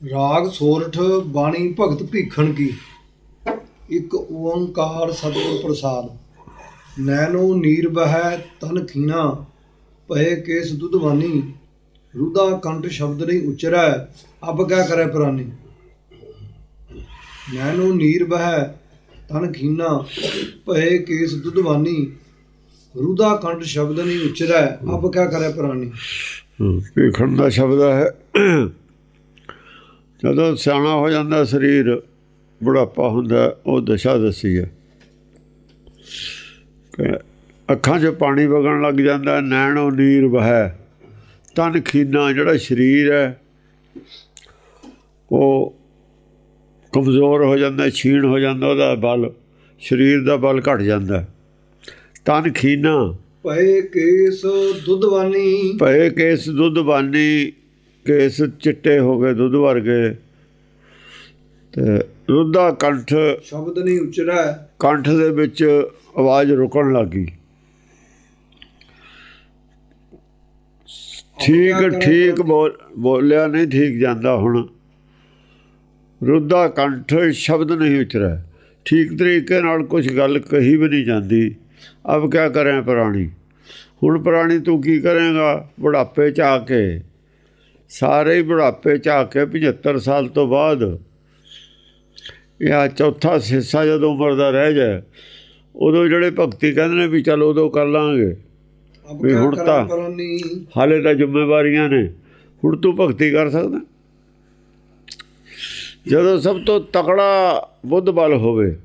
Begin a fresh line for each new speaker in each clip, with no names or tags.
ਰਾਗ ਸੋਰਠ ਬਾਣੀ ਭਗਤ ਭੀਖਣ ਕੀ? ਇੱਕ ਓੰਕਾਰ ਸਤਿਗੁਰ ਪ੍ਰਸਾਦ। ਨੈਣੋ ਨੀਰ ਬਹਿ ਤਨ ਖੀਨਾ ਭਏ ਕੇਸ ਦੁਧਵਾਨੀ ਰੁਦਾ ਕੰਠ ਸ਼ਬਦ ਨਹੀਂ ਉਚਰੈ, ਅਬ ਕਿਆ ਕਰੇ ਪ੍ਰਾਨੀ। ਨੈਣੋ ਨੀਰ ਬਹਿ ਤਨ ਖੀਨਾ ਭਏ ਕੇਸ ਦੁਧਵਾਨੀ ਰੁਦਾ ਕੰਠ ਸ਼ਬਦ ਨਹੀਂ ਉਚਰੈ, ਅਬ ਕਿਆ ਕਰੇ ਪ੍ਰਾਨੀ।
ਭੀਖਣ ਦਾ ਸ਼ਬਦ ਹੈ। ਜਦੋਂ। ਸਿਆਣਾ ਹੋ ਜਾਂਦਾ ਸਰੀਰ ਬੁਢਾਪਾ ਹੁੰਦਾ ਉਹ ਦਸ਼ਾ ਦਸੀ ਹੈ। ਅੱਖਾਂ 'ਚ ਪਾਣੀ ਵਗਣ ਲੱਗ ਜਾਂਦਾ ਨੈਣੋ ਨੀਰ ਵਹੈ। ਤਨ ਖੀਨਾ ਜਿਹੜਾ ਸਰੀਰ ਹੈ ਉਹ ਕਮਜ਼ੋਰ ਹੋ ਜਾਂਦਾ ਛੀਣ ਹੋ ਜਾਂਦਾ ਉਹਦਾ ਬਲ ਸਰੀਰ ਦਾ ਬਲ ਘਟ ਜਾਂਦਾ। ਤਨ ਖੀਨਾ।
ਭਏ ਕੇਸ ਦੁਧਵਾਨੀ
ਭਏ ਕੇਸ ਦੁੱਧ ਬਾਨੀ ਕੇਸ ਚਿੱਟੇ ਹੋ ਗਏ ਦੁੱਧ ਵਰਗੇ ਤੇ ਰੁੱਧਾ ਕੰਠ
ਸ਼ਬਦ ਨਹੀਂ ਉਚਰੈ
ਕੰਠ ਦੇ ਵਿੱਚ ਆਵਾਜ਼ ਰੁਕਣ ਲੱਗੀ। ਠੀਕ ਠੀਕ ਬੋਲ ਬੋਲਿਆ ਨਹੀਂ ਠੀਕ ਜਾਂਦਾ ਹੁਣ। ਰੁੱਧਾ ਕੰਠ ਸ਼ਬਦ ਨਹੀਂ ਉਚਰਿਆ ਠੀਕ ਤਰੀਕੇ ਨਾਲ ਕੁਝ ਗੱਲ ਕਹੀ ਵੀ ਨਹੀਂ ਜਾਂਦੀ। ਅਬ ਕਿਆ ਕਰੇ ਪ੍ਰਾਣੀ? ਹੁਣ ਪ੍ਰਾਣੀ ਤੂੰ ਕੀ ਕਰੇਗਾ? ਬੁਢਾਪੇ ਚ ਆ ਕੇ ਸਾਰੇ ਹੀ ਬੁਢਾਪੇ ਚ ਆ ਕੇ 75 ਸਾਲ ਤੋਂ ਬਾਅਦ ਇਹ ਆ ਚੌਥਾ ਹਿੱਸਾ ਜਦੋਂ ਉਮਰ ਦਾ ਰਹਿ ਜਾਏ ਉਦੋਂ ਜਿਹੜੇ ਭਗਤੀ ਕਹਿੰਦੇ ਨੇ ਵੀ ਚਲ ਉਦੋਂ ਕਰ ਲਾਂਗੇ। ਵੀ ਹੁਣ ਤਾਂ- ਹਾਲੇ ਤਾਂ ਜ਼ਿੰਮੇਵਾਰੀਆਂ ਨੇ। ਹੁਣ ਤੂੰ ਭਗਤੀ ਕਰ ਸਕਦਾ? ਜਦੋਂ ਸਭ ਤੋਂ ਤਕੜਾ ਬੁੱਧ ਬਲ ਹੋਵੇ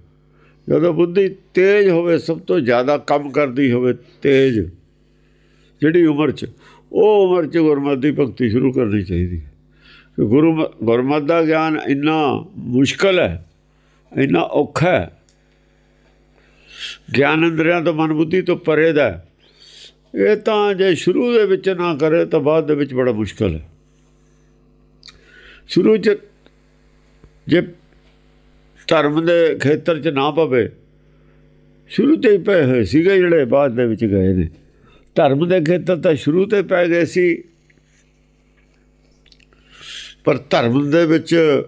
ਜਦੋਂ ਬੁੱਧੀ ਤੇਜ਼ ਹੋਵੇ ਸਭ ਤੋਂ ਜ਼ਿਆਦਾ ਕੰਮ ਕਰਦੀ ਹੋਵੇ ਤੇਜ਼ ਜਿਹੜੀ ਉਮਰ 'ਚ। ਉਹ ਉਮਰ 'ਚ ਗੁਰਮਤਿ ਦੀ ਭਗਤੀ ਸ਼ੁਰੂ ਕਰਨੀ ਚਾਹੀਦੀ ਹੈ। ਕਿ ਗੁਰੂ ਗੁਰਮਤ ਦਾ ਗਿਆਨ ਇੰਨਾ ਮੁਸ਼ਕਲ ਹੈ, ਇੰਨਾ ਔਖਾ ਹੈ। ਗਿਆਨ ਅੰਦਰਿਆਂ ਤੋਂ ਮਨ ਬੁੱਧੀ ਤੋਂ ਪਰੇ ਦਾ ਇਹ ਤਾਂ ਜੇ ਸ਼ੁਰੂ ਦੇ ਵਿੱਚ ਨਾ ਕਰੇ ਤਾਂ ਬਾਅਦ ਦੇ ਵਿੱਚ ਬੜਾ ਮੁਸ਼ਕਲ ਹੈ। ਸ਼ੁਰੂ 'ਚ ਜੇ ਧਰਮ ਦੇ ਖੇਤਰ 'ਚ ਨਾ ਪਵੇ, ਸ਼ੁਰੂ ਤੇ ਹੀ ਪਏ ਹੋਏ ਸੀਗੇ ਜਿਹੜੇ ਬਾਅਦ ਦੇ ਵਿੱਚ ਗਏ ਨੇ। ਧਰਮ ਦੇ ਖੇਤਰ ਤਾਂ ਸ਼ੁਰੂ ਤੇ ਪੈ ਗਏ ਸੀ। ਪਰ ਧਰਮ ਦੇ ਵਿੱਚ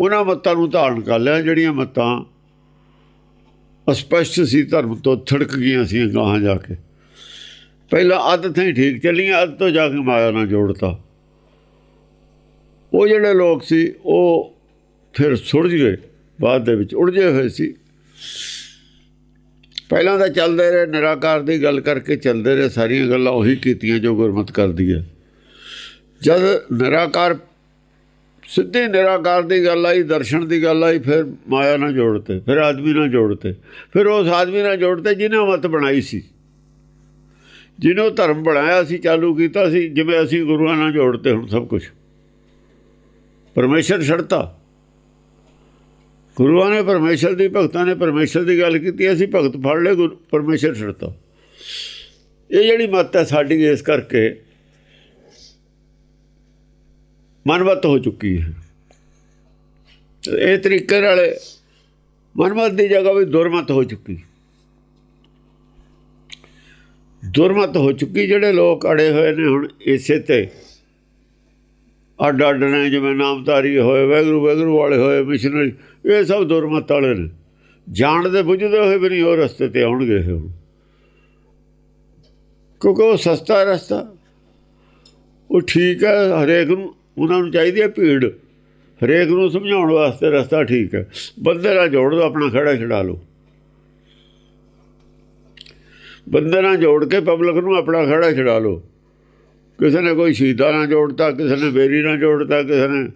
ਉਹਨਾਂ ਮੱਤਾਂ ਨੂੰ ਧਾਰਨ ਕਰ ਲਿਆ, ਜਿਹੜੀਆਂ ਮੱਤਾਂ ਅਸਪਸ਼ਟ ਸੀ, ਧਰਮ ਤੋਂ ਥੜਕ ਗਈਆਂ ਸੀ ਗਾਹਾਂ ਜਾ ਕੇ। ਪਹਿਲਾਂ ਆਦਤਾਂ ਹੀ ਠੀਕ ਚੱਲੀਆਂ, ਅੱਧ ਤੋਂ ਜਾ ਕੇ ਮਾਇਆ ਨਾਲ ਜੋੜਤਾ। ਉਹ ਜਿਹੜੇ ਲੋਕ ਸੀ, ਉਹ ਫਿਰ ਸੁਲਝ ਗਏ, ਬਾਅਦ ਦੇ ਵਿੱਚ ਉਲਝੇ ਹੋਏ ਸੀ। ਪਹਿਲਾਂ ਤਾਂ ਚੱਲਦੇ ਰਹੇ, ਨਿਰਾਕਾਰ ਦੀ ਗੱਲ ਕਰਕੇ ਚੱਲਦੇ ਰਹੇ, ਸਾਰੀਆਂ ਗੱਲਾਂ ਉਹੀ ਕੀਤੀਆਂ ਜੋ ਗੁਰਮਤ ਕਰਦੀ ਹੈ। ਜਦ ਨਿਰਾਕਾਰ, ਸਿੱਧੇ ਨਿਰਾਕਾਰ ਦੀ ਗੱਲ ਆਈ, ਦਰਸ਼ਨ ਦੀ ਗੱਲ ਆਈ, ਫਿਰ ਮਾਇਆ ਨਾਲ ਜੋੜਤੇ, ਫਿਰ ਆਦਮੀ ਨਾਲ ਜੋੜਤੇ, ਫਿਰ ਉਸ ਆਦਮੀ ਨਾਲ ਜੋੜਤੇ ਜਿਹਨੇ ਮਤ ਬਣਾਈ ਸੀ। ਜਿਹਨੂੰ ਧਰਮ ਬਣਾਇਆ ਸੀ, ਚਾਲੂ ਕੀਤਾ ਸੀ, ਜਿਵੇਂ ਅਸੀਂ ਗੁਰੂਆਂ ਨਾਲ ਜੋੜਤੇ ਹੁਣ ਸਭ ਕੁਝ ਪਰਮੇਸ਼ਰ ਛੜਤਾ ਗੁਰੂਆਂ ਨੇ ਪਰਮੇਸ਼ਰ ਦੀ, ਭਗਤਾਂ ਨੇ ਪਰਮੇਸ਼ਰ ਦੀ ਗੱਲ ਕੀਤੀ, ਅਸੀਂ ਭਗਤ ਫੜ ਲਏ, ਗੁਰੂ ਪਰਮੇਸ਼ਰ ਛੜਤਾ ਇਹ ਜਿਹੜੀ ਮੱਤ ਹੈ ਸਾਡੀ, ਇਸ ਕਰਕੇ ਮਨਵਤ ਹੋ ਚੁੱਕੀ ਹੈ। ਇਹ ਤਰੀਕੇ ਨਾਲ ਮਨਮਤ ਦੀ ਜਗ੍ਹਾ ਵੀ ਦੁਰਮਤ ਹੋ ਚੁੱਕੀ। ਦੁਰਮਤ ਹੋ ਚੁੱਕੀ, ਜਿਹੜੇ ਲੋਕ ਅੜੇ ਹੋਏ ਨੇ ਹੁਣ ਇਸੇ ਤੇ। ਅੱਡ ਅੱਡ ਨੇ ਜਿਵੇਂ ਨਾਮਧਾਰੀ ਹੋਏ, ਵੈਗਰੂ ਵੈਗਰੂ ਵਾਲੇ ਹੋਏ, ਮਿਸ਼ਨਰੀ, ਇਹ ਸਭ ਦੁਰਮਤ ਵਾਲੇ ਨੇ। ਜਾਣਦੇ ਬੁੱਝਦੇ ਹੋਏ ਵੀ ਨਹੀਂ, ਉਹ ਰਸਤੇ ਤੇ ਆਉਣਗੇ ਹੁਣ। ਕਿਉਂਕਿ ਉਹ ਸਸਤਾ ਰਸਤਾ। ਉਹ ਠੀਕ ਹੈ, ਹਰੇਕ ਨੂੰ, ਉਹਨਾਂ ਨੂੰ ਚਾਹੀਦੀ ਹੈ ਭੀੜ। ਹਰੇਕ ਨੂੰ ਸਮਝਾਉਣ ਵਾਸਤੇ ਰਸਤਾ ਠੀਕ ਹੈ। ਬੰਦੇ ਨਾਲ ਜੋੜ ਦੋ, ਆਪਣਾ ਖੜਾ ਛਡਾ ਲਓ। ਬੰਦੇ ਨਾਲ ਜੋੜ ਕੇ ਪਬਲਿਕ ਨੂੰ ਆਪਣਾ ਖੜਾ ਛਡਾ ਲਓ। ਕਿਸੇ ਨੇ ਕੋਈ ਸ਼ਹੀਦਾਂ ਨਾਲ ਜੋੜਤਾ, ਕਿਸੇ ਨੇ ਬੇਰੀ ਨਾਲ ਜੋੜਤਾ, ਕਿਸੇ ਨੇ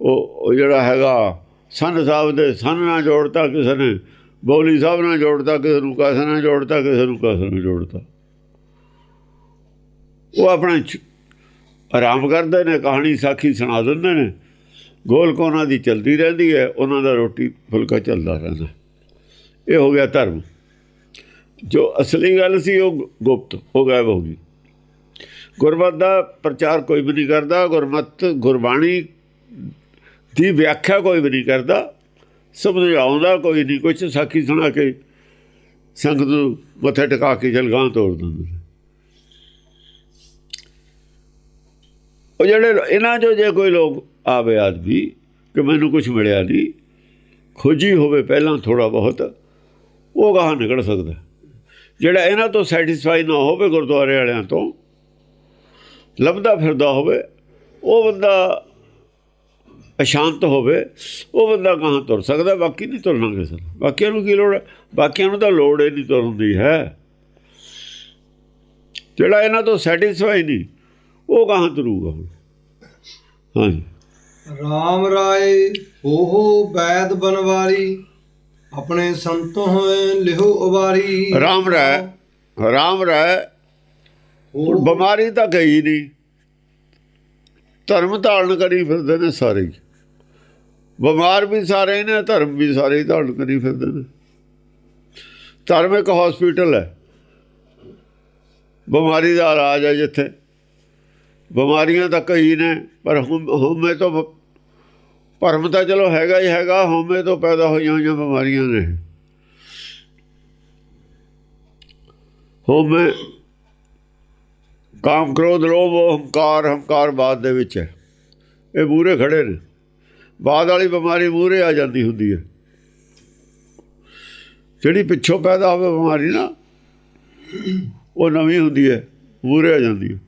ਉਹ ਜਿਹੜਾ ਹੈਗਾ, ਸੰਨ ਸਾਹਿਬ ਦੇ ਸੰਨ ਨਾਲ ਜੋੜਤਾ, ਕਿਸੇ ਨੇ ਬੌਲੀ ਸਾਹਿਬ ਨਾਲ ਜੋੜਤਾ, ਕਿਸੇ ਨੂੰ ਕਾਸੇ ਨਾਲ ਜੋੜਤਾ, ਕਿਸੇ ਨੂੰ ਕਾਸੇ ਨਾਲ ਜੋੜਤਾ। ਉਹ ਆਪਣਾ ਆਰਾਮ ਕਰਦੇ ਨੇ, ਕਹਾਣੀ ਸਾਖੀ ਸੁਣਾ ਦਿੰਦੇ ਨੇ। ਗੋਲ ਕੋਨਾ ਦੀ ਚਲਦੀ ਰਹਿੰਦੀ ਹੈ, ਉਹਨਾਂ ਦਾ ਰੋਟੀ ਫੁਲਕਾ ਚੱਲਦਾ ਰਹਿੰਦਾ। ਇਹ ਹੋ ਗਿਆ ਧਰਮ। ਜੋ ਅਸਲੀ ਗੱਲ ਸੀ, ਉਹ ਗੁਪਤ ਹੋ ਗਾਇਬ ਹੋ ਗਈ। ਗੁਰਮਤ ਦਾ ਪ੍ਰਚਾਰ ਕੋਈ ਵੀ ਨਹੀਂ ਕਰਦਾ, ਗੁਰਮਤ ਗੁਰਬਾਣੀ ਦੀ ਵਿਆਖਿਆ ਕੋਈ ਵੀ ਨਹੀਂ ਕਰਦਾ ਸਮਝਾਉਂਦਾ ਕੋਈ ਨਹੀਂ, ਕੁਛ ਸਾਖੀ ਸੁਣਾ ਕੇ ਸੰਗਤ ਨੂੰ ਮੱਥੇ ਟਿਕਾ ਕੇ ਜਲਗਾਂ ਤੋੜ ਦਿੰਦੇ ਉਹ ਜਿਹੜੇ ਇਹਨਾਂ ਚੋਂ ਜੇ ਕੋਈ ਲੋਕ ਆਵੇ ਆਦਮੀ, ਕਿ ਮੈਨੂੰ ਕੁਝ ਮਿਲਿਆ ਨਹੀਂ, ਖੋਜੀ ਹੋਵੇ ਪਹਿਲਾਂ ਥੋੜਾ ਬਹੁਤ, ਉਹ ਗਾਹ ਨਿਕਲ ਸਕਦਾ। ਜਿਹੜਾ ਇਹਨਾਂ ਤੋਂ ਸੈਟੀਸਫਾਈ ਨਾ ਹੋਵੇ ਗੁਰਦੁਆਰੇ ਵਾਲਿਆਂ ਤੋਂ ਲੱਭਦਾ ਫਿਰਦਾ ਹੋਵੇ ਉਹ ਬੰਦਾ ਅਸ਼ਾਂਤ ਹੋਵੇ ਉਹ ਬੰਦਾ ਕਹਾਂ ਤੁਰ ਸਕਦਾ? ਬਾਕੀ ਨਹੀਂ ਤੁਰਨਾ ਕਿਸੇ ਬਾਕੀਆਂ ਨੂੰ ਕੀ ਲੋੜ ਹੈ? ਬਾਕੀਆਂ ਨੂੰ ਤਾਂ ਲੋੜ ਹੀ ਨਹੀਂ ਤੁਰਨ ਦੀ ਹੈ। ਜਿਹੜਾ ਇਹਨਾਂ ਤੋਂ ਸੈਟੀਸਫਾਈ ਨਹੀਂ ਉਹ ਕਹਾਂ ਤੁਰੂਗਾ ਹਾਂਜੀ।
ਰਾਮ ਰਾਏ ਹੋ ਹੋ ਬੈਦ ਬਨਵਾਰੀ ਆਪਣੇ ਸੰਤੋਂ ਹੋਏ ਲਿਹੋ ਉਬਾਰੀ।
ਰਾਮ ਰਹਿ ਰਾਮ ਰਹਿ ਹੁਣ ਬਿਮਾਰੀ ਤਾਂ ਗਈ ਨਹੀਂ। ਧਰਮ ਧਾਰਨ ਕਰੀ ਫਿਰਦੇ ਨੇ ਸਾਰੇ ਹੀ। ਬਿਮਾਰ ਵੀ ਸਾਰੇ ਨੇ, ਧਰਮ ਵੀ ਸਾਰੇ ਹੀ ਧਾਰਨ ਕਰੀ ਫਿਰਦੇ ਨੇ। ਧਰਮ ਇੱਕ ਹਸਪੀਟਲ ਹੈ। ਬਿਮਾਰੀ ਦਾ ਇਲਾਜ ਹੈ ਜਿੱਥੇ। ਬਿਮਾਰੀਆਂ ਤਾਂ ਕਈ ਨੇ, ਪਰ ਹੁਮ- ਹਉਮੈ ਤੋਂ ਭਰਮ ਤਾਂ ਚਲੋ ਹੈਗਾ ਹੀ ਹੈਗਾ, ਹਉਮੈ ਤੋਂ ਪੈਦਾ ਹੋਈਆਂ ਹੋਈਆਂ ਬਿਮਾਰੀਆਂ ਨੇ। ਹਉਮੈ ਕਾਮ ਕ੍ਰੋਧ ਲੋਭ, ਹੰਕਾਰ ਹੰਕਾਰ ਬਾਦ ਦੇ ਵਿੱਚ ਹੈ। ਇਹ ਮੂਰੇ ਖੜੇ ਨੇ। ਬਾਦ ਵਾਲੀ ਬਿਮਾਰੀ ਮੂਰੇ ਆ ਜਾਂਦੀ ਹੁੰਦੀ ਹੈ। ਜਿਹੜੀ ਪਿੱਛੋਂ ਪੈਦਾ ਹੋਵੇ ਬਿਮਾਰੀ ਨਾ, ਉਹ ਨਵੀਂ ਹੁੰਦੀ ਹੈ ਮੂਰੇ ਆ ਜਾਂਦੀ ਹੈ।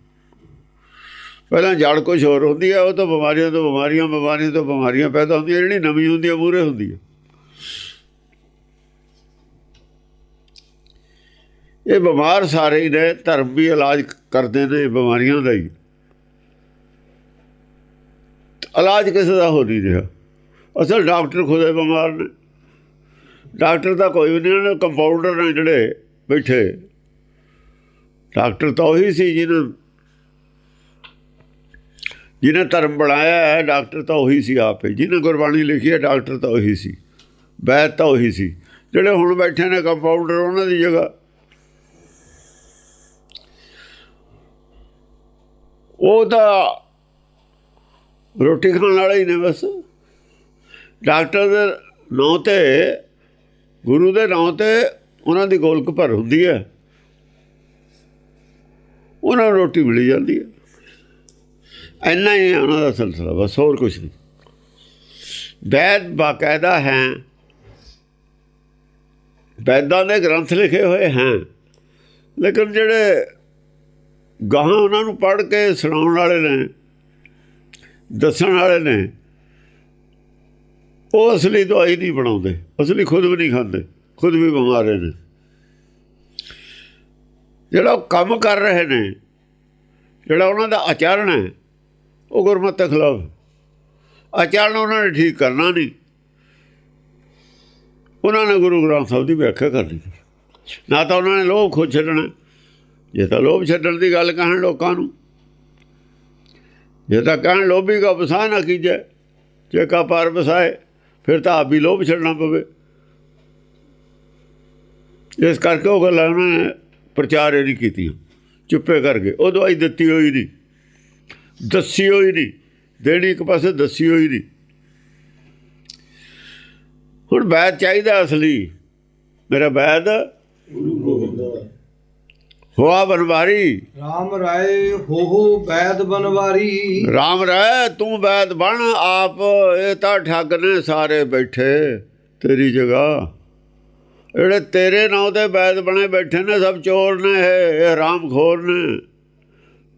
ਪਹਿਲਾਂ ਜੜ ਕੁਝ ਹੋਰ ਹੁੰਦੀ ਹੈ, ਉਹ ਤਾਂ ਬਿਮਾਰੀਆਂ ਤੋਂ ਬਿਮਾਰੀਆਂ ਬਿਮਾਰੀਆਂ ਤੋਂ ਬਿਮਾਰੀਆਂ ਪੈਦਾ ਹੁੰਦੀਆਂ, ਜਿਹੜੀ ਨਵੀਂ ਹੁੰਦੀ ਹੈ ਮੂਰੇ ਹੁੰਦੀ ਹੈ। ਇਹ ਬਿਮਾਰ ਸਾਰੇ ਹੀ ਨੇ, ਧਰਮ ਵੀ ਇਲਾਜ ਕਰਦੇ ਨੇ ਬਿਮਾਰੀਆਂ ਦਾ ਹੀ। ਇਲਾਜ ਕਿਸੇ ਦਾ ਹੋ ਨਹੀਂ ਰਿਹਾ। ਅਸਲ ਡਾਕਟਰ ਖੁਦੇ ਬਿਮਾਰ ਨੇ। ਡਾਕਟਰ ਤਾਂ ਕੋਈ ਵੀ ਨਹੀਂ ਨੇ ਕੰਪਾਊਂਡਰ ਨੇ ਜਿਹੜੇ ਬੈਠੇ। ਡਾਕਟਰ ਤਾਂ ਉਹੀ ਸੀ ਜਿਹਨੂੰ ਜਿਹਨੇ ਧਰਮ ਬਣਾਇਆ ਹੈ, ਡਾਕਟਰ ਤਾਂ ਉਹੀ ਸੀ ਆਪੇ ਜਿਹਨੇ ਗੁਰਬਾਣੀ ਲਿਖੀ ਹੈ, ਡਾਕਟਰ ਤਾਂ ਉਹੀ ਸੀ। ਵੈਦ ਤਾਂ ਉਹੀ ਸੀ। ਜਿਹੜੇ ਹੁਣ ਬੈਠੇ ਨੇ ਕੰਪਾਊਂਡਰ ਉਹਨਾਂ ਦੀ ਜਗ੍ਹਾ ਉਹ ਤਾਂ ਰੋਟੀ ਖਾਣ ਵਾਲੇ ਹੀ ਨੇ ਬਸ। ਡਾਕਟਰ ਦੇ ਨਾਂ ਤੇ, ਗੁਰੂ ਦੇ ਨਾਂ ਤੇ ਉਹਨਾਂ ਦੀ ਗੋਲਕ ਭਰ ਹੁੰਦੀ ਹੈ। ਉਹਨਾਂ ਨੂੰ ਰੋਟੀ ਮਿਲੀ ਜਾਂਦੀ ਹੈ। ਇੰਨਾ ਹੀ ਹੈ ਉਹਨਾਂ ਦਾ ਸਿਲਸਿਲਾ, ਬਸ ਹੋਰ ਕੁਝ ਨਹੀਂ। ਵੈਦ ਬਾਕਾਇਦਾ ਹੈ। ਵੈਦਾਂ ਦੇ ਗ੍ਰੰਥ ਲਿਖੇ ਹੋਏ ਹੈ। ਲੇਕਿਨ ਜਿਹੜੇ ਗਾਹਾਂ ਉਹਨਾਂ ਨੂੰ ਪੜ੍ਹ ਕੇ ਸੁਣਾਉਣ ਵਾਲੇ ਨੇ, ਦੱਸਣ ਵਾਲੇ ਨੇ, ਉਹ ਅਸਲੀ ਦਵਾਈ ਨਹੀਂ ਬਣਾਉਂਦੇ, ਅਸਲੀ ਖੁਦ ਵੀ ਨਹੀਂ ਖਾਂਦੇ, ਖੁਦ ਵੀ ਬਿਮਾਰ ਨੇ। ਜਿਹੜਾ ਉਹ ਕੰਮ ਕਰ ਰਹੇ ਨੇ, ਜਿਹੜਾ ਉਹਨਾਂ ਦਾ ਆਚਰਣ ਹੈ, ਉਹ ਗੁਰਮਤਿ ਖਿਲਾਫ ਆਚਰਣ ਉਹਨਾਂ ਨੇ ਠੀਕ ਕਰਨਾ ਨਹੀਂ। ਉਹਨਾਂ ਨੇ ਗੁਰੂ ਗ੍ਰੰਥ ਸਾਹਿਬ ਦੀ ਵਿਆਖਿਆ ਕਰਨੀ। ਨਾ ਤਾਂ ਉਹਨਾਂ ਨੇ ਲੋਭ ਖੁਦ ਛੱਡਣਾ। ਜੇ ਤਾਂ ਲੋਭ ਛੱਡਣ ਦੀ ਗੱਲ ਕਹਿਣ ਲੋਕਾਂ ਨੂੰ। ਜੇ ਤਾਂ ਕਹਿਣ ਲੋਭੀ ਕਾ ਵਸਾ ਨਾ ਕੀਜੇ, ਜੇ ਕਾ ਪਰ ਵਸਾਏ, ਫਿਰ ਤਾਂ ਆਪ ਵੀ ਲੋਭ ਛੱਡਣਾ ਪਵੇ। ਇਸ ਕਰਕੇ ਉਹ ਗੱਲਾਂ ਉਹਨਾਂ ਨੇ ਪ੍ਰਚਾਰ ਇਹ ਨਹੀਂ ਕੀਤੀਆਂ। ਚੁੱਪੇ ਕਰਕੇ, ਉਹ ਦਵਾਈ ਦਿੱਤੀ ਹੋਈ ਨਹੀਂ ਦੱਸੀ ਹੋਈ ਨਹੀਂ ਦੇਣੀ ਇੱਕ ਪਾਸੇ ਦੱਸੀ ਹੋਈ ਨਹੀਂ ਹੁਣ ਵੈਦ ਚਾਹੀਦਾ ਅਸਲੀ। ਮੇਰਾ ਵੈਦ ਹੋਆ ਬਨਵਾਰੀ।
ਰਾਮ ਰਾਏ ਹੋ ਹੋ ਬੈਦ ਬਨਵਾਰੀ।
ਰਾਮ ਰਹਿ ਤੂੰ ਵੈਦ ਬਣ ਆਪ ਇਹ ਤਾਂ ਠੱਗ ਨੇ ਸਾਰੇ ਬੈਠੇ ਤੇਰੀ ਜਗ੍ਹਾ। ਜਿਹੜੇ ਤੇਰੇ ਨਾਂ ਤੇ ਵੈਦ ਬਣੇ ਬੈਠੇ ਨੇ ਸਭ ਚੋਰ ਨੇ ਇਹ ਰਾਮ ਖੋਰ ਨੇ।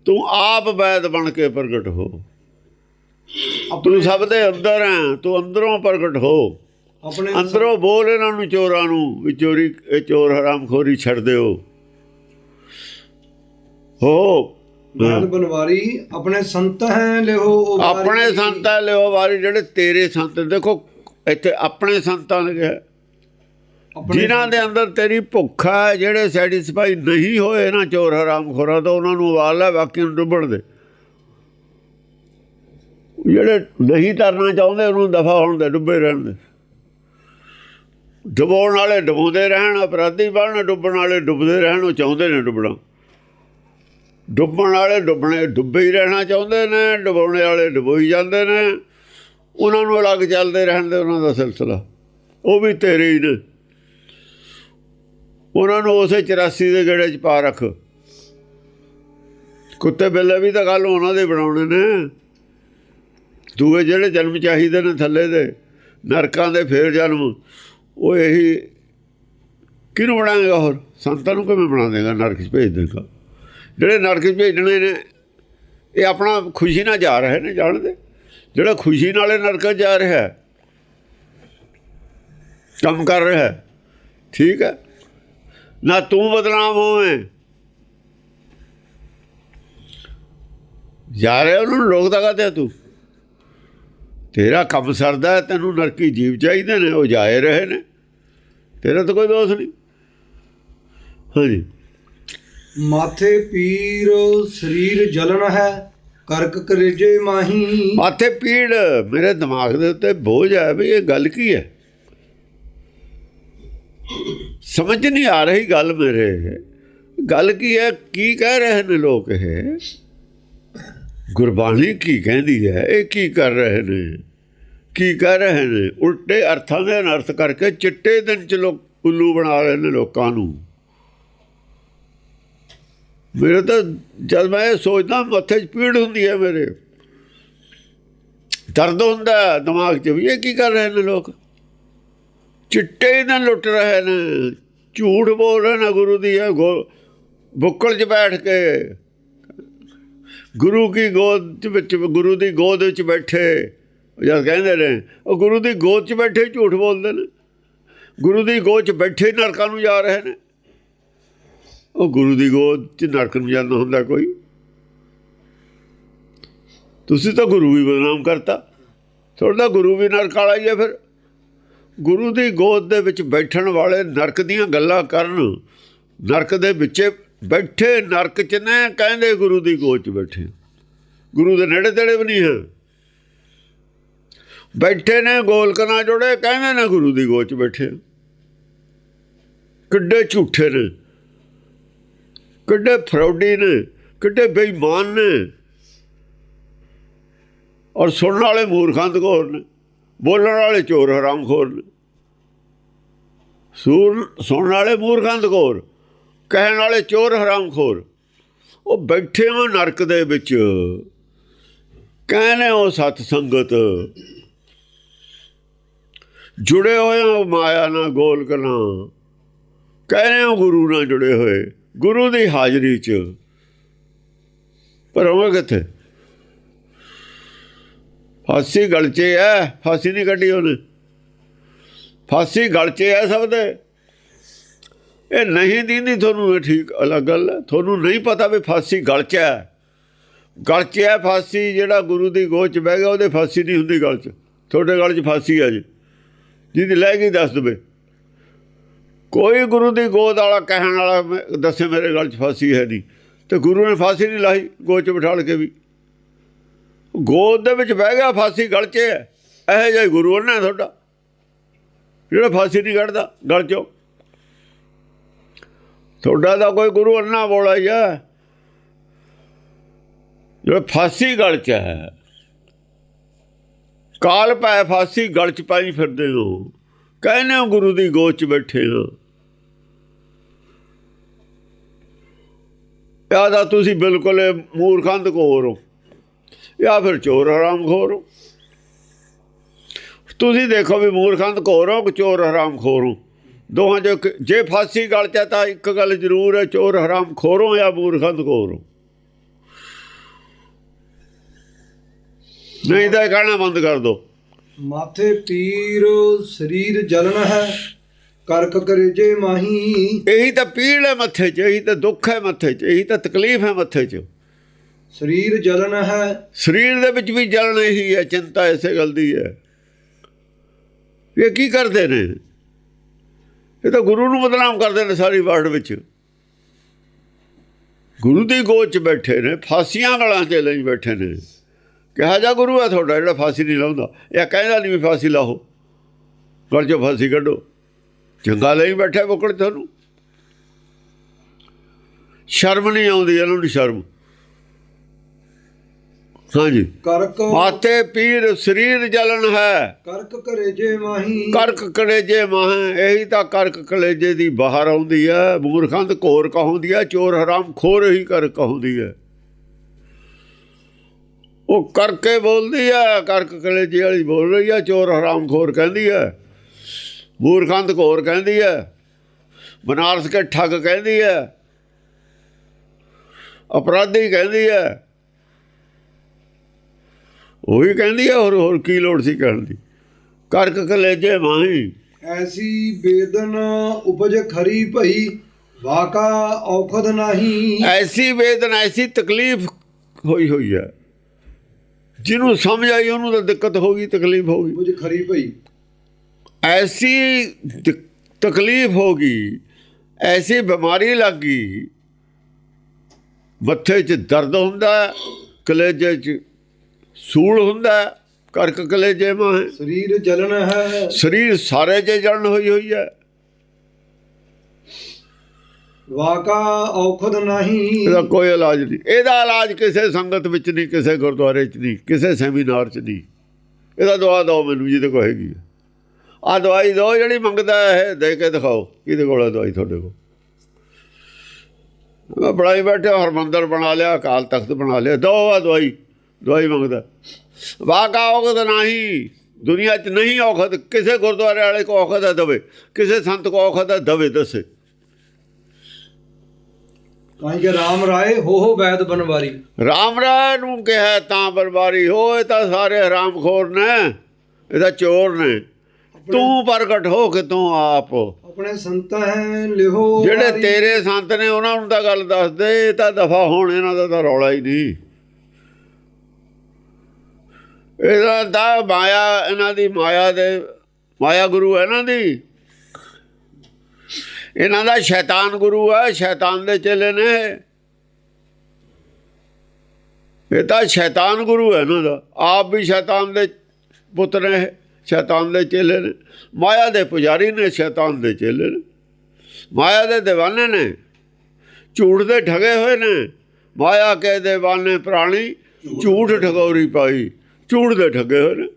ਤੂੰ ਆਪ ਵੈਦ ਬਣ ਕੇ ਪ੍ਰਗਟ ਹੋ। ਤੂੰ ਸਭ ਦੇ ਅੰਦਰ ਹੈ ਤੂੰ ਅੰਦਰੋਂ ਪ੍ਰਗਟ ਹੋ।
ਆਪਣੇ
ਅੰਦਰੋਂ ਬੋਲ ਇਹਨਾਂ ਨੂੰ ਚੋਰਾਂ ਨੂੰ ਵੀ ਚੋਰੀ ਇਹ ਚੋਰ ਹਰਾਮ ਖੋਰੀ ਛੱਡ ਦਿਓ। ਹੋ।
ਬੈਦ ਬਨਵਾਰੀ ਆਪਣੇ ਸੰਤ ਹੈ ਉਬਾਰੀ
ਆਪਣੇ ਸੰਤਾਂ ਲਿਓ ਵਾਰੀ ਜਿਹੜੇ ਤੇਰੇ ਸੰਤ ਦੇਖੋ ਇੱਥੇ ਆਪਣੇ ਸੰਤਾਂ ਨੇ ਕਿਹਾ ਜਿਨ੍ਹਾਂ ਦੇ ਅੰਦਰ ਤੇਰੀ ਭੁੱਖ ਹੈ ਜਿਹੜੇ ਸੈਟੀਸਫਾਈ ਨਹੀਂ ਹੋਏ ਨਾ ਚੋਰ ਹਰਾਮ ਖੋਰਾਂ ਤੋਂ ਉਹਨਾਂ ਨੂੰ ਉਬਾਲ ਲੈ ਬਾਕੀ ਨੂੰ ਡੁੱਬਣ ਦੇ। ਜਿਹੜੇ ਨਹੀਂ ਤਰਨਾ ਚਾਹੁੰਦੇ ਉਹਨੂੰ ਦਫਾ ਹੋਣ ਦੇ ਡੁੱਬੇ ਰਹਿਣ ਦੇ। ਡੁਬੋਣ ਵਾਲੇ ਡੁਬੋਂਦੇ ਰਹਿਣ ਅਪਰਾਧੀ ਬਣਨ ਡੁੱਬਣ ਵਾਲੇ ਡੁੱਬਦੇ ਰਹਿਣ ਉਹ ਚਾਹੁੰਦੇ ਨੇ ਡੁੱਬਣਾ। ਡੁੱਬਣ ਵਾਲੇ ਡੁੱਬਣੇ, ਡੁੱਬੇ ਹੀ ਰਹਿਣਾ ਚਾਹੁੰਦੇ ਨੇ, ਡੁਬਾਉਣੇ ਵਾਲੇ ਡੁਬੋਈ ਜਾਂਦੇ ਨੇ। ਉਹਨਾਂ ਨੂੰ ਅਲੱਗ ਚੱਲਦੇ ਰਹਿਣ ਦੇ ਉਹਨਾਂ ਦਾ ਸਿਲਸਿਲਾ। ਉਹ ਵੀ ਤੇਰੇ ਹੀ ਨੇ। ਉਹਨਾਂ ਨੂੰ ਉਸੇ 84 ਦੇ ਗੇੜੇ 'ਚ ਪਾ ਰੱਖ। ਕੁੱਤੇ ਬਿੱਲੇ ਵੀ ਤਾਂ ਗੱਲ ਉਹਨਾਂ ਦੇ ਬਣਾਉਣੇ ਨੇ। ਦੂਏ ਜਿਹੜੇ ਜਨਮ ਚਾਹੀਦੇ ਨੇ ਥੱਲੇ ਦੇ, ਨਰਕਾਂ ਦੇ ਫੇਰ ਜਨਮ, ਉਹ ਇਹੀ ਕਿਹਨੂੰ ਬਣਾਏਗਾ ਹੋਰ? ਸੰਤਾਂ ਨੂੰ ਕਿਵੇਂ ਬਣਾ ਦੇਗਾ? ਨਰਕ 'ਚ ਭੇਜ ਦੇਗਾ। ਜਿਹੜੇ ਨਰਕ 'ਚ ਭੇਜਣੇ ਨੇ, ਇਹ ਆਪਣਾ ਖੁਸ਼ੀ ਨਾਲ ਜਾ ਰਹੇ ਨੇ ਜਾਣਦੇ ਜਿਹੜਾ ਖੁਸ਼ੀ ਨਾਲੇ ਨਰਕਾਂ 'ਚ ਜਾ ਰਿਹਾ ਹੈ, ਕੰਮ ਕਰ ਰਿਹਾ ਹੈ, ਠੀਕ ਹੈ। ਨਾ ਤੂੰ ਬਦਨਾਮ ਹੋਵੇਂ। ਜਾ ਰਿਹਾ ਉਹਨੂੰ ਰੋਕਦਾ ਕਾਤੇ ਤੂੰ, ਤੇਰਾ ਕੰਮ ਸਰਦਾ ਤੈਨੂੰ ਨਰਕੀ ਜੀਵ ਚਾਹੀਦੇ ਨੇ, ਉਹ ਜਾਏ ਰਹੇ ਨੇ। ਤੇਰਾ ਤਾਂ ਕੋਈ ਦੋਸ਼ ਨਹੀਂ। ਹਾਂਜੀ।
ਮਾਥੇ ਪੀਰ ਸਰੀਰ ਜਲਨ ਹੈ, ਕਰਕ ਕਰੇਜੇ ਮਾਹੀ।
ਮਾਥੇ ਪੀੜ, ਮੇਰੇ ਦਿਮਾਗ ਦੇ ਉੱਤੇ ਬੋਝ ਹੈ ਵੀ ਇਹ ਗੱਲ ਕੀ ਹੈ? ਸਮਝ ਨਹੀਂ ਆ ਰਹੀ ਗੱਲ ਮੇਰੇ। ਗੱਲ ਕੀ ਹੈ? ਕੀ ਕਹਿ ਰਹੇ ਨੇ ਲੋਕ ਇਹ? ਗੁਰਬਾਣੀ ਕੀ ਕਹਿੰਦੀ ਹੈ? ਇਹ ਕੀ ਕਰ ਰਹੇ ਨੇ? ਕੀ ਕਰ ਰਹੇ ਨੇ? ਉਲਟੇ ਅਰਥਾਂ ਦੇ ਅਨਰਥ ਕਰਕੇ ਚਿੱਟੇ ਦਿਨ ਚ ਲੋਕ ਉੱਲੂ ਬਣਾ ਰਹੇ ਨੇ ਲੋਕਾਂ ਨੂੰ। ਮੇਰੇ ਤਾਂ ਜਦ ਮੈਂ ਇਹ ਸੋਚਦਾ ਮੱਥੇ 'ਚ ਪੀੜ ਹੁੰਦੀ ਹੈ ਮੇਰੇ। ਦਰਦ ਹੁੰਦਾ ਦਿਮਾਗ 'ਚ ਵੀ। ਇਹ ਕੀ ਕਰ ਰਹੇ ਨੇ ਲੋਕ? ਚਿੱਟੇ ਹੀ ਨਾ ਲੁੱਟ ਰਹੇ ਨੇ। ਝੂਠ ਬੋਲ ਰਹੇ ਨੇ ਗੁਰੂ ਦੀ। ਇਹ ਗੋ ਬੁੱਕਲ 'ਚ ਬੈਠ ਕੇ। ਗੁਰੂ ਕੀ ਗੋਦ ਵਿੱਚ ਗੁਰੂ ਦੀ ਗੋਦ ਵਿੱਚ ਬੈਠੇ। ਜਦ ਕਹਿੰਦੇ ਨੇ, ਉਹ ਗੁਰੂ ਦੀ ਗੋਦ 'ਚ ਬੈਠੇ ਝੂਠ ਬੋਲਦੇ ਨੇ। ਗੁਰੂ ਦੀ ਗੋਦ 'ਚ ਬੈਠੇ ਨਰਕਾਂ ਨੂੰ ਜਾ ਰਹੇ ਨੇ। ਉਹ ਗੁਰੂ ਦੀ ਗੋਦ 'ਚ ਨਰਕ ਨੂੰ ਜਾਂਦਾ ਹੁੰਦਾ ਕੋਈ। ਤੁਸੀਂ ਤਾਂ ਗੁਰੂ ਵੀ ਬਦਨਾਮ ਕਰਤਾ। ਤੁਹਾਡਾ ਗੁਰੂ ਵੀ ਨਰਕ ਵਾਲਾ ਹੀ ਹੈ ਫਿਰ। ਗੁਰੂ ਦੀ ਗੋਦ ਦੇ ਵਿੱਚ ਬੈਠਣ ਵਾਲੇ ਨਰਕ ਦੀਆਂ ਗੱਲਾਂ ਕਰਨ, ਨਰਕ ਦੇ ਵਿੱਚ ਬੈਠੇ ਨਰਕ 'ਚ ਨੇ, ਕਹਿੰਦੇ ਗੁਰੂ ਦੀ ਗੋਦ 'ਚ ਬੈਠੇ। ਗੁਰੂ ਦੇ ਨੇੜੇ ਤੇੜੇ ਵੀ ਨਹੀਂ ਹੈ। ਬੈਠੇ ਨੇ ਗੋਲਕਨਾ ਜੋੜੇ, ਕਹਿੰਦੇ ਨੇ ਗੁਰੂ ਦੀ ਗੋਦ 'ਚ ਬੈਠੇ। ਕਿੱਡੇ ਝੂਠੇ ਨੇ। ਕਿੱਡੇ ਫਰੌਡੀ ਨੇ, ਕਿੱਡੇ ਬੇਈਮਾਨ ਨੇ। ਔਰ ਸੁਣਨ ਵਾਲੇ ਮੂਰਖੰਦ ਘੋਰ ਨੇ, ਬੋਲਣ ਵਾਲੇ ਚੋਰ ਹਰਾਮਖੋਰ ਨੇ। ਸੁਣ ਸੁਣਨ ਵਾਲੇ ਮੂਰਖੰਦ ਘੋਰ ਕਹਿਣ ਵਾਲੇ ਚੋਰ ਹਰਾਮਖੋਰ, ਉਹ ਬੈਠੇ ਹੋ ਨਰਕ ਦੇ ਵਿੱਚ। ਕਹਿੰਦੇ ਉਹ ਸਤ ਸੰਗਤ, ਜੁੜੇ ਹੋਏ ਹੋ ਮਾਇਆ ਨਾਲ ਗੋਲਕ ਨਾਲ। ਕਹਿੰਦੇ ਹੋ ਗੁਰੂ ਨਾਲ ਜੁੜੇ ਹੋਏ। ਗੁਰੂ ਦੀ ਹਾਜ਼ਰੀ 'ਚ। ਪਰ ਕਿੱਥੇ? ਫਾਸੀ ਗਲਚੇ ਐ, ਫਾਸੀ ਨਹੀਂ ਕੱਢੀ ਉਹਨੇ। ਫਾਸੀ ਗਲਚੇ ਐ ਸਭ ਦੇ। ਇਹ ਨਹੀਂ ਦੀਂਦੀ ਤੁਹਾਨੂੰ, ਇਹ ਠੀਕ ਅਲੱਗ ਗੱਲ ਹੈ ਤੁਹਾਨੂੰ ਨਹੀਂ ਪਤਾ ਵੀ ਫਾਸੀ ਗਲਚਾ ਹੈ ਗਲਚਿਆ ਫਾਸੀ, ਜਿਹੜਾ ਗੁਰੂ ਦੀ ਗੋਚ ਬਹਿ ਗਿਆ, ਉਹਦੇ ਫਾਸੀ ਨਹੀਂ ਹੁੰਦੀ ਗਲ 'ਚ। ਤੁਹਾਡੇ ਗਲ 'ਚ ਫਾਸੀ ਹੈ ਜੀ। ਜਿਹਦੀ ਲੈ ਗਈ ਦੱਸ ਦਵੇ। ਕੋਈ ਗੁਰੂ ਦੀ ਗੋਦ ਵਾਲਾ ਕਹਿਣ ਵਾਲਾ ਮੈਂ- ਦੱਸੇ ਮੇਰੇ ਗਲ 'ਚ ਫਾਸੀ ਹੈ ਨਹੀਂ। ਤੇ ਗੁਰੂ ਨੇ ਫਾਸੀ ਨਹੀਂ ਲਾਈ ਗੋਦ 'ਚ ਬਿਠਾਲ ਕੇ ਵੀ। ਗੋਦ ਦੇ ਵਿੱਚ ਬਹਿ ਗਿਆ, ਫਾਸੀ ਗਲ 'ਚ ਹੈ। ਇਹੋ ਜਿਹਾ ਹੀ ਗੁਰੂ ਉਹਨੇ ਤੁਹਾਡਾ। ਜਿਹੜਾ ਫਾਸੀ ਨਹੀਂ ਕੱਢਦਾ, ਗਲ 'ਚੋਂ। ਤੁਹਾਡਾ ਤਾਂ ਕੋਈ ਗੁਰੂ ਅੰਨਾ ਬੋਲਾ ਹੀ ਹੈ। ਜਿਹੜਾ ਫਾਸੀ ਗਲ 'ਚ ਹੈ। ਕਾਲ ਪੈ ਫਾਸੀ ਗਲ 'ਚ ਪਾਈ ਫਿਰਦੇ ਹੋ। ਕਹਿੰਦੇ ਹੋ ਗੁਰੂ ਦੀ ਗੋਦ 'ਚ ਬੈਠੇ ਹੋ। ਯਾਦਾ ਤੁਸੀਂ ਬਿਲਕੁਲ ਇਹ ਮੂਰਖੰਦ ਕੋਰ ਹੋ, ਜਾਂ ਫਿਰ ਚੋਰ ਹਰਾਮ ਖੋਰ ਹੋ। ਤੁਸੀਂ ਦੇਖੋ ਵੀ ਮੂਰਖੰਦ ਕੋਰ ਹੋ ਕਿ ਚੋਰ ਹਰਾਮ ਖੋਰ ਹੋ। ਦੋਹਾਂ ਜੋ ਜੇ ਫਾਸੀ ਗਲ ਚ ਹੈ ਤਾਂ ਇੱਕ ਗੱਲ ਜ਼ਰੂਰ ਹੈ, ਚੋਰ ਹਰਾਮ ਖੋਰੋਂ ਜਾਂ ਮੂਰਖੰਦ ਕੋਰੋ ਨਹੀਂ ਤਾਂ ਇਹ ਕਹਿਣਾ ਬੰਦ ਕਰ ਦੋ।
ਮਾਥੇ ਪੀਰ ਸਰੀਰ ਜਲਨ ਹੈ। ਕਰਕ ਕਰੇਜੇ ਮਾਹੀ।
ਇਹੀ ਤਾਂ ਪੀੜ ਹੈ ਮੱਥੇ 'ਚ ਇਹੀ ਤਾਂ ਦੁੱਖ ਹੈ ਮੱਥੇ 'ਚ ਇਹੀ ਤਾਂ ਤਕਲੀਫ ਹੈ ਮੱਥੇ 'ਚ।
ਸਰੀਰ ਜਲਨ ਹੈ।
ਸਰੀਰ ਦੇ ਵਿੱਚ ਵੀ ਜਲਨ ਇਹੀ ਹੈ ਚਿੰਤਾ ਇਸੇ ਗੱਲ ਦੀ ਹੈ। ਇਹ ਕੀ ਕਰਦੇ ਨੇ? ਇਹ ਤਾਂ ਗੁਰੂ ਨੂੰ ਬਦਨਾਮ ਕਰਦੇ ਨੇ ਸਾਰੀ ਵਰਲਡ ਵਿੱਚ। ਗੁਰੂ ਦੀ ਗੋਦ 'ਚ ਬੈਠੇ ਨੇ ਫਾਸੀਆਂ ਗਲਾਂ 'ਚ ਲਈ ਬੈਠੇ ਨੇ। ਕਿਹਾ ਜਾ ਗੁਰੂ ਹੈ ਤੁਹਾਡਾ ਜਿਹੜਾ ਫਾਸੀ ਨਹੀਂ ਲਾਉਂਦਾ। ਇਹ ਕਹਿੰਦਾ ਨਹੀਂ ਵੀ ਫਾਸੀ ਲਾਓ ਗਲ 'ਚੋਂ ਫਾਸੀ ਕੱਢੋ। ਚੰਗਾ ਲਈ ਬੈਠਾ ਬੁਕੜ ਤੁਹਾਨੂੰ ਸ਼ਰਮ ਨਹੀਂ ਆਉਂਦੀ ਇਹਨਾਂ ਨੂੰ ਸ਼ਰਮ। ਹਾਂਜੀ।
ਕਰਕ
ਮਾਥੇ ਪੀਰ ਸਰੀਰ ਜਲਨ ਹੈ।
ਕਰਕ ਕਰੇਜੇ ਮਾਹੀ।
ਕਰਕ ਕਲੇਜੇ ਮਾਹ ਇਹੀ ਤਾਂ ਕਰਕ ਕਲੇਜੇ ਦੀ ਬਾਹਰ ਆਉਂਦੀ ਹੈ। ਮੂਰਖੰਦ ਘੋਰ ਕਹੁੰਦੀ ਹੈ ਚੋਰ ਹਰਾਮ ਖੋਰ ਹੀ ਕਰ ਕਹੁੰਦੀ ਹੈ। ਉਹ ਕਰਕੇ ਬੋਲਦੀ ਆ ਕਰਕ ਕਲੇਜੀ ਵਾਲੀ ਬੋਲ ਰਹੀ ਆ ਚੋਰ ਹਰਾਮਖੋਰ ਕਹਿੰਦੀ ਆ ਮੂਰਖੰਦ ਘੋਰ ਕਹਿੰਦੀ ਆ ਬਨਾਰਸ ਕੇ ਠੱਗ ਕਹਿੰਦੀ ਆ ਅਪਰਾਧੀ ਕਹਿੰਦੀ ਆ ਉਹੀ ਕਹਿੰਦੀ ਆ ਹੋਰ ਹੋਰ ਕੀ ਲੋੜ ਸੀ ਕਹਿਣ ਦੀ? ਕਰਕ ਕਲੇਜੇ ਮਾਹੀ।
ਐਸੀ ਬੇਦਨ ਉਪਜ ਖਰੀ ਭਈ ਵਾਕਾ ਔਖਦ ਨਹੀਂ।
ਐਸੀ ਵੇਦਨਾ ਐਸੀ ਤਕਲੀਫ ਹੋਈ ਹੋਈ ਹੈ। ਜਿਹਨੂੰ ਸਮਝ ਆਈ ਉਹਨੂੰ ਤਾਂ ਦਿੱਕਤ ਹੋ ਗਈ ਤਕਲੀਫ ਹੋ ਗਈ।
ਉਪਜ ਖਰੀ ਭਈ
ਐਸੀ ਤਕਲੀਫ ਹੋ ਗਈ ਐਸੀ ਬਿਮਾਰੀ ਲੱਗ ਗਈ ਮੱਥੇ 'ਚ ਦਰਦ ਹੁੰਦਾ ਹੈ, ਕਲੇਜੇ 'ਚ ਸੂਲ ਹੁੰਦਾ ਹੈ, ਕਰਕ ਕਲੇਜੇ ਮਾਂ ਹੈ
ਸਰੀਰ ਜਲਨ ਹੈ।
ਸਰੀਰ ਸਾਰੇ 'ਚ ਜਲਨ ਹੋਈ ਹੋਈ ਹੈ।
ਵਾਕਾ ਔਖਦ ਨਹੀਂ।
ਇਹਦਾ ਕੋਈ ਇਲਾਜ ਨਹੀਂ। ਇਹਦਾ ਇਲਾਜ ਕਿਸੇ ਸੰਗਤ ਵਿੱਚ ਨਹੀਂ ਕਿਸੇ ਗੁਰਦੁਆਰੇ 'ਚ ਨਹੀਂ ਕਿਸੇ ਸੈਮੀਨਾਰ 'ਚ ਨਹੀਂ। ਇਹਦਾ ਦਵਾ ਦਿਓ ਮੈਨੂੰ ਜਿਹਦੇ ਕੋਲ ਹੈਗੀ ਆ ਦਵਾਈ ਦਿਓ ਜਿਹੜੀ ਮੰਗਦਾ ਹੈ ਦੇ ਕੇ ਦਿਖਾਓ ਕਿਹਦੇ ਕੋਲ ਹੈ ਦਵਾਈ ਤੁਹਾਡੇ ਕੋਲ? ਮੈਂ ਬਣਾਈ ਬੈਠੇ ਹਰਮੰਦਰ ਬਣਾ ਲਿਆ ਅਕਾਲ ਤਖਤ ਬਣਾ ਲਿਆ ਦੋ ਆ ਦਵਾਈ ਦਵਾਈ ਮੰਗਦਾ। ਵਾਕਾ ਔਖਦ ਨਹੀਂ ਦੁਨੀਆ 'ਚ ਨਹੀਂ ਔਖਦ ਕਿਸੇ ਗੁਰਦੁਆਰੇ ਵਾਲੇ ਕੋ ਔਖਦ ਹੈ ਦਵੇ ਕਿਸੇ ਸੰਤ ਕੋ ਔਖਦ ਹੈ ਦਵੇ ਦੱਸੇ।
ਤਾਂ ਕਿ ਰਾਮ ਰਾਏ ਹੋ ਹੋ ਵੈਦ ਬਨਵਾਰੀ।
ਰਾਮ ਰਾਏ ਨੂੰ ਕਿਹਾ ਤਾਂ ਬਰਬਾਰੀ ਹੋ ਇਹ ਤਾਂ ਸਾਰੇ ਹਰਾਮਖੋਰ ਨੇ ਇਹਦਾ ਚੋਰ ਨੇ। ਤੂੰ ਪ੍ਰਗਟ ਹੋ ਕਿ ਤੂੰ ਆਪ।
ਆਪਣੇ ਸੰਤ ਹੈ ਲਿਹੋ
ਜਿਹੜੇ। ਤੇਰੇ ਸੰਤ ਨੇ ਉਹਨਾਂ ਨੂੰ ਤਾਂ ਗੱਲ ਦੱਸ ਦੇ ਇਹ ਤਾਂ ਦਫਾ ਹੋਣ ਇਹਨਾਂ ਦਾ ਤਾਂ ਰੌਲਾ ਹੀ ਨਹੀਂ। ਇਹਦਾ ਤਾਂ ਮਾਇਆ ਇਹਨਾਂ ਦੀ ਮਾਇਆ ਦੇ ਮਾਇਆ ਗੁਰੂ ਹੈ ਇਹਨਾਂ ਦੀ। ਇਹਨਾਂ ਦਾ ਸ਼ੈਤਾਨ ਗੁਰੂ ਹੈ ਸ਼ੈਤਾਨ ਦੇ ਚੇਲੇ ਨੇ। ਇਹ ਤਾਂ ਸ਼ੈਤਾਨ ਗੁਰੂ ਹੈ ਇਹਨਾਂ ਦਾ। ਆਪ ਵੀ ਸ਼ੈਤਾਨ ਦੇ ਪੁੱਤਰ ਨੇ। ਸ਼ੈਤਾਨ ਦੇ ਚੇਲੇ ਨੇ। ਮਾਇਆ ਦੇ ਪੁਜਾਰੀ ਨੇ ਸ਼ੈਤਾਨ ਦੇ ਚੇਲੇ ਨੇ। ਮਾਇਆ ਦੇ دیਵਾਨੇ ਨੇ। ਝੂਠ ਦੇ ਠਗੇ ਹੋਏ ਨੇ। ਮਾਇਆ ਕੇ دیਵਾਨੇ ਪ੍ਰਾਣੀ, ਝੂਠ ਠਗੋਰੀ ਪਾਈ। ਝੂਠ ਦੇ ਠਗੇ ਹੋਏ ਨੇ।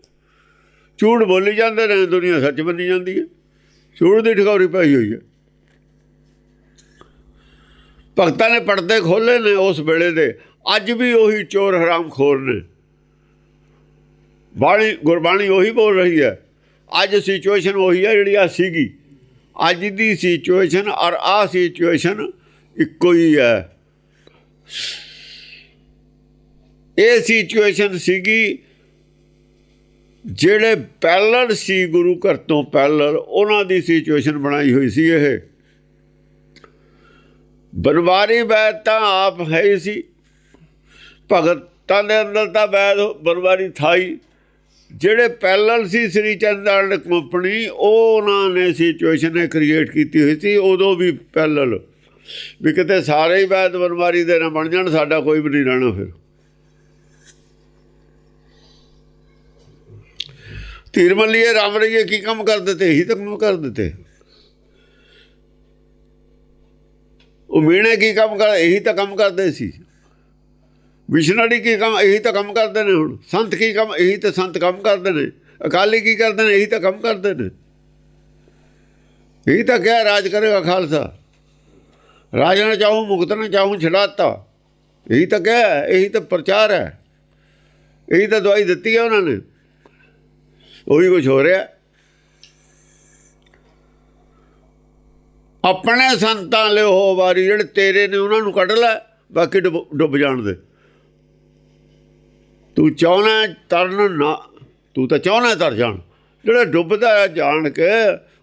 ਝੂਠ ਬੋਲੀ ਜਾਂਦੇ ਨੇ, ਦੁਨੀਆ ਸੱਚ ਮੰਨੀ ਜਾਂਦੀ ਹੈ। ਝੂਠ ਦੀ ਠਗੋਰੀ ਪਾਈ ਹੋਈ ਹੈ। ਭਗਤਾਂ ਨੇ ਪਰਦੇ ਖੋਲੇ ਨੇ ਉਸ ਵੇਲੇ ਦੇ। ਅੱਜ ਵੀ ਉਹੀ ਚੋਰ ਹਰਾਮਖੋਰ ਨੇ। ਬਾਣੀ, ਗੁਰਬਾਣੀ ਉਹੀ ਬੋਲ ਰਹੀ ਹੈ। ਅੱਜ ਸਿਚੁਏਸ਼ਨ ਉਹੀ ਹੈ ਜਿਹੜੀ ਆ ਸੀਗੀ। ਅੱਜ ਦੀ ਸਿਚੁਏਸ਼ਨ ਔਰ ਆ ਸਿਚੁਏਸ਼ਨ ਇੱਕੋ ਹੀ ਹੈ। ਇਹ ਸਿਚੁਏਸ਼ਨ ਸੀਗੀ ਜਿਹੜੇ ਪੈਰਲਲ ਸੀ ਗੁਰੂ ਘਰ ਤੋਂ ਪੈਰਲਲ ਉਹਨਾਂ ਦੀ ਸਿਚੁਏਸ਼ਨ ਬਣਾਈ ਹੋਈ ਸੀ ਇਹ। ਬਨਵਾਰੀ ਵੈਦ ਤਾਂ ਆਪ ਹੈ ਹੀ ਸੀ। ਭਗਤਾਂ ਦੇ ਅੰਦਰ ਤਾਂ ਵੈਦ ਬਨਵਾਰੀ ਥਾਈ। ਜਿਹੜੇ ਪੈਰਲਲ ਸੀ, ਸ੍ਰੀ ਚੰਦਨ ਕੰਪਨੀ, ਉਹ ਉਹਨਾਂ ਨੇ ਸਿਚੁਏਸ਼ਨ ਨੇ ਕ੍ਰੀਏਟ ਕੀਤੀ ਹੋਈ ਸੀ, ਉਦੋਂ ਵੀ ਪੈਰਲਲ ਵੀ ਕਿਤੇ ਸਾਰੇ ਹੀ ਵੈਦ ਬਨਵਾਰੀ ਦੇ ਨਾ ਬਣ ਜਾਣ, ਸਾਡਾ ਕੋਈ ਵੀ ਨਹੀਂ ਰਹਿਣਾ ਫਿਰ। ਤੀਰ ਮੱਲੀਏ, ਰਾਮ ਰਈਏ ਕੀ ਕੰਮ ਕਰ ਦਿੱਤੇ? ਇਹੀ ਤਾਂ ਕੰਮ ਕਰ ਦਿੱਤੇ। ਉਹ ਮੀਣੇ ਕੀ ਕੰਮ ਕਰ, ਇਹੀ ਤਾਂ ਕੰਮ ਕਰਦੇ ਸੀ। ਮਿਸ਼ਨਰੀ ਕੀ ਕੰਮ, ਇਹੀ ਤਾਂ ਕੰਮ ਕਰਦੇ ਨੇ ਹੁਣ। ਸੰਤ ਕੀ ਕੰਮ, ਇਹੀ ਤਾਂ ਸੰਤ ਕੰਮ ਕਰਦੇ ਨੇ। ਅਕਾਲੀ ਕੀ ਕਰਦੇ ਨੇ, ਇਹੀ ਤਾਂ ਕੰਮ ਕਰਦੇ ਨੇ। ਇਹੀ ਤਾਂ ਕਿਹਾ ਰਾਜ ਕਰੇਗਾ ਖਾਲਸਾ। ਰਾਜ ਨਾ ਚਾਹੂੰ, ਮੁਕਤ ਨਾ ਚਾਹੂੰ, ਛਡਾਤਾ। ਇਹੀ ਤਾਂ ਕਿਹਾ, ਇਹੀ ਤਾਂ ਪ੍ਰਚਾਰ ਹੈ। ਇਹੀ ਤਾਂ ਦਵਾਈ ਦਿੱਤੀ ਹੈ ਉਹਨਾਂ ਨੇ। ਉਹੀ ਕੁਝ ਹੋ ਰਿਹਾ। ਆਪਣੇ ਸੰਤਾਂ ਲਿਓ ਵਾਰੀ ਜਿਹੜੇ ਤੇਰੇ ਨੇ, ਉਹਨਾਂ ਨੂੰ ਕੱਢ ਲੈ, ਬਾਕੀ ਡੁੱਬ ਡੁੱਬ ਜਾਣ ਦੇ। ਤੂੰ ਚਾਹਣਾ ਤਰਨ ਨਾ, ਤੂੰ ਤਾਂ ਚਾਹਣਾ ਤਰ ਜਾਣ ਜਿਹੜਾ ਡੁੱਬਦਾ ਜਾਣ ਕੇ,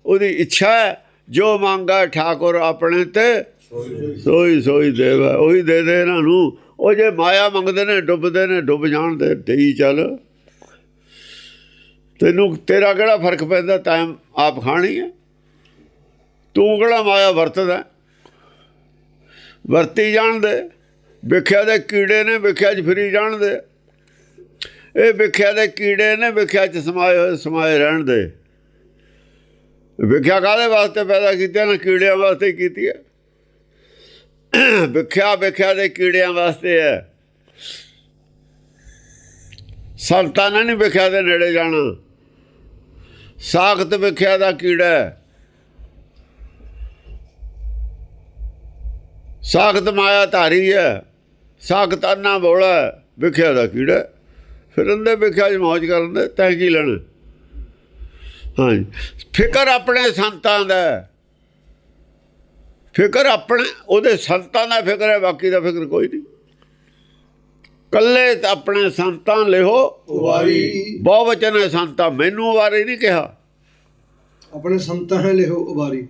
ਉਹਦੀ ਇੱਛਾ ਹੈ, ਜੋ ਮੰਗਾ ਠਾਕੁਰ ਆਪਣੇ ਤੇ, ਸੋਈ ਸੋਈ ਦੇਵਾ ਉਹੀ ਦੇ ਦੇ ਇਹਨਾਂ ਨੂੰ। ਉਹ ਜੇ ਮਾਇਆ ਮੰਗਦੇ ਨੇ, ਡੁੱਬਦੇ ਨੇ, ਡੁੱਬ ਜਾਣ ਦੇ ਦੇਈ ਚੱਲ। ਤੈਨੂੰ ਤੇਰਾ ਕਿਹੜਾ ਫ਼ਰਕ ਪੈਂਦਾ? ਟਾਈਮ ਆਪ ਖਾਣੀ ਹੈ। ਤੂੰ ਕਿਹੜਾ ਮਾਇਆ ਵਰਤਦਾ ਵਰਤੀ ਜਾਣ ਦੇ। ਵਿਖਿਆ ਦੇ ਕੀੜੇ ਨੇ, ਵਿਖਿਆ 'ਚ ਫਿਰੀ ਜਾਣ ਦੇ। ਇਹ ਵਿਖਿਆ ਦੇ ਕੀੜੇ ਨੇ ਵਿਖਿਆ 'ਚ ਸਮਾਏ ਹੋਏ ਸਮਾਏ ਰਹਿਣ ਦੇ। ਵਿਖਿਆ ਕਾਹਦੇ ਵਾਸਤੇ ਪੈਦਾ ਕੀਤੀ ਨਾ? ਕੀੜਿਆਂ ਵਾਸਤੇ ਕੀਤੀ ਹੈ। ਵਿਖਿਆ ਵਿਖਿਆ ਦੇ ਕੀੜਿਆਂ ਵਾਸਤੇ ਹੈ। ਸੰਤਾਂ ਨੇ ਨਹੀਂ ਵਿਖਿਆ ਦੇ ਨੇੜੇ ਜਾਣਾ। ਸਾਖਤ ਵਿਖਿਆ ਦਾ ਕੀੜਾ ਹੈ। ਸਾਖਤ ਮਾਇਆ ਧਾਰੀ ਹੈ। ਸਾਖਤ ਅੰਨਾ ਬੋਲਾ ਹੈ, ਵਿਖਿਆ ਦਾ ਕੀੜਾ ਫਿਰਨ ਦੇ ਵੇਖਿਆ ਜੀ ਮौज ਕਰਨ ਦੇ ਤੈਂ ਕੀ ਲੈਣਾ? ਹਾਂਜੀ। ਫਿਕਰ ਆਪਣੇ ਸੰਤਾਂ ਦਾ ਹੈ। ਫਿਕਰ ਆਪਣੇ ਉਹਦੇ ਸੰਤਾਂ ਦਾ ਫਿਕਰ ਹੈ ਬਾਕੀ ਦਾ ਫਿਕਰ ਕੋਈ ਨਹੀਂ। ਕੱਲੇ ਆਪਣੇ ਸੰਤਾਂ ਲਿਓ
ਵਾਰੀ।
ਬਹੁ ਵਚਨ ਹੈ ਸੰਤਾਂ ਮੈਨੂੰ ਵਾਰੀ ਨਹੀਂ ਕਿਹਾ।
ਆਪਣੇ ਸੰਤਾਂ ਹੈ ਲਿਖੋ ਉਬਾਰੀ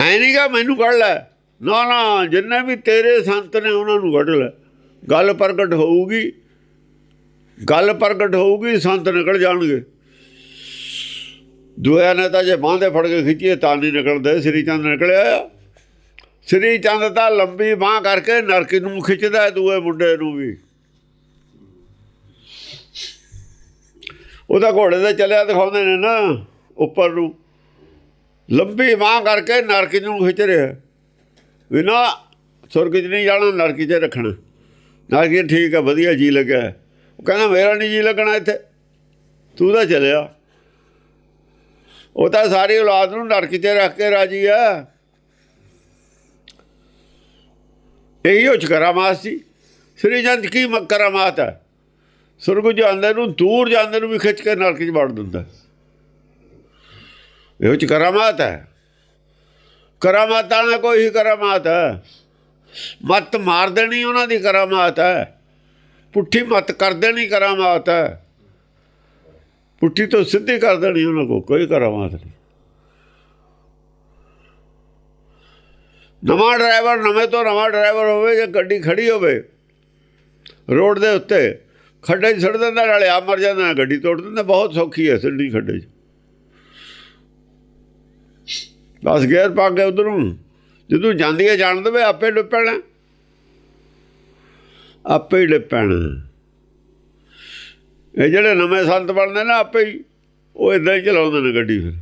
ਐ ਨਹੀਂ ਗਾ ਮੈਨੂੰ ਕੱਢ ਲੈ। ਨਾ ਨਾ ਜਿੰਨੇ ਵੀ ਤੇਰੇ ਸੰਤ ਨੇ ਉਹਨਾਂ ਨੂੰ ਕੱਢ ਲੈ। ਗੱਲ ਪ੍ਰਗਟ ਹੋਊਗੀ। ਗੱਲ ਪ੍ਰਗਟ ਹੋਊਗੀ, ਸੰਤ ਨਿਕਲ ਜਾਣਗੇ। ਦੁਆ ਨੇ ਤਾਂ ਜੇ ਬਾਂਦੇ ਫੜ ਕੇ ਖਿੱਚੀਏ, ਤਾਂ ਨਹੀਂ ਨਿਕਲਦੇ। ਸ੍ਰੀ ਚੰਦ ਨਿਕਲਿਆ ਸ੍ਰੀ ਚੰਦ ਤਾਂ ਲੰਬੀ ਬਾਹ ਕਰਕੇ ਨਰਕ ਨੂੰ ਖਿੱਚਦਾ ਦੂਏ ਮੁੰਡੇ ਨੂੰ ਵੀ। ਉਹਦਾ ਘੋੜੇ ਤੇ ਚੱਲਿਆ ਦਿਖਾਉਂਦੇ ਨੇ ਨਾ, ਉੱਪਰ ਨੂੰ। ਲੰਬੀ ਬਾਹ ਕਰਕੇ ਨਰਕ ਨੂੰ ਖਿੱਚ ਰਿਹਾ। ਬਿਨਾ ਸੁਰਗ 'ਚ ਨਹੀਂ ਜਾਣਾ, ਨਰਕ 'ਚ ਰੱਖਣਾ। ਨਰਕ ਠੀਕ ਹੈ, ਵਧੀਆ ਜੀ ਲੱਗਿਆ। ਉਹ ਕਹਿੰਦਾ, ਮੇਰਾ ਨਹੀਂ ਜੀ ਲੱਗਣਾ ਇੱਥੇ। ਤੂੰ ਤਾਂ ਚਲਿਆ। ਉਹ ਤਾਂ ਸਾਰੀ ਔਲਾਦ ਨੂੰ ਨਰਕ 'ਚ ਰੱਖ ਕੇ ਰਾਜੀ ਆ। ਇਹੀ ਉਹ 'ਚ ਕਰਾਮਾਤ ਸੀ। ਸ੍ਰੀ ਚੰਦ ਕੀ ਕਰਾਮਾਤ ਹੈ? ਸੁਰਗ ਜਾਂਦੇ ਨੂੰ, ਦੂਰ ਜਾਂਦੇ ਨੂੰ ਵੀ ਖਿੱਚ ਕੇ ਨਰਕ 'ਚ ਵੜ ਦਿੰਦਾ। ਇਹੋ ਚ ਕਰਾਮਾਤ ਹੈ। ਕਰਾਮਾਤਾਂ ਨਾਲ ਕੋਈ ਹੀ ਕਰਾਮਾਤ ਹੈ। ਮੱਤ ਮਾਰ ਦੇਣੀ ਉਹਨਾਂ ਦੀ ਕਰਾਮਾਤ ਹੈ। ਪੁੱਠੀ ਮੱਤ ਕਰ ਦੇਣੀ ਕਰਾਮਾਤ ਹੈ। ਪੁੱਠੀ ਤੋਂ ਸਿੱਧੀ ਕਰ ਦੇਣੀ ਉਹਨਾਂ ਕੋ ਕੋਈ ਕਰਾਮਾਤ ਨਹੀਂ। ਨਵਾਂ ਡਰਾਈਵਰ, ਨਵੇਂ ਤੋਂ ਨਵਾਂ ਡਰਾਈਵਰ ਹੋਵੇ ਜੇ ਗੱਡੀ ਖੜੀ ਹੋਵੇ, ਰੋਡ ਦੇ ਉੱਤੇ ਖੱਡੇ 'ਚ ਸੜ ਦਿੰਦਾ, ਨਾਲੇ ਆ ਮਰ ਜਾਂਦਾ, ਗੱਡੀ ਤੋੜ ਦਿੰਦਾ, ਬਹੁਤ ਸੌਖੀ ਹੈ ਸਿੱਧੀ ਖੱਡੇ 'ਚ। ਬਸ ਗੇਅਰ ਪਾ ਕੇ ਉਧਰ, ਜਦੋਂ ਜਾਂਦੀ ਹੈ ਜਾਣ ਦੇਵੇ, ਆਪੇ ਡੁੱਪਣਾ ਆਪੇ ਹੀ ਡੁੱਪਣਾ ਇਹ ਜਿਹੜੇ ਨਵੇਂ ਸੰਤ ਬਣਦੇ ਨੇ ਆਪੇ ਹੀ, ਉਹ ਇਦਾਂ ਹੀ ਚਲਾਉਂਦੇ ਨੇ ਗੱਡੀ ਫਿਰ।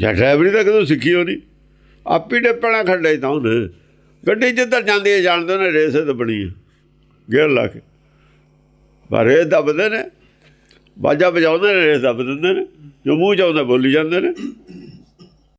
ਜਾਂ ਡਰਾਈਵਰੀ ਤਾਂ ਕਦੋਂ ਸਿੱਖੀ ਹੋਣੀ? ਆਪੇ ਡੁੱਪਣਾ ਖੱਡੇ 'ਚ ਤਾਂ ਉਹਨੇ ਗੱਡੀ ਜਿੱਧਰ ਜਾਂਦੀ ਹੈ ਜਾਣਦੇ ਨੇ, ਰੇਸ ਦੱਬਣੀ ਹੈ। ਗੇਅਰ ਲਾ ਕੇ। ਪਰ ਇਹ ਦੱਬਦੇ ਨੇ। ਬਾਜਾ ਵਜਾਉਂਦੇ ਨੇ, ਰੇਸ ਦੱਬ ਦਿੰਦੇ ਨੇ। ਜੋ ਮੂੰਹ ਚ ਆਉਂਦਾ, ਬੋਲੀ ਜਾਂਦੇ ਨੇ।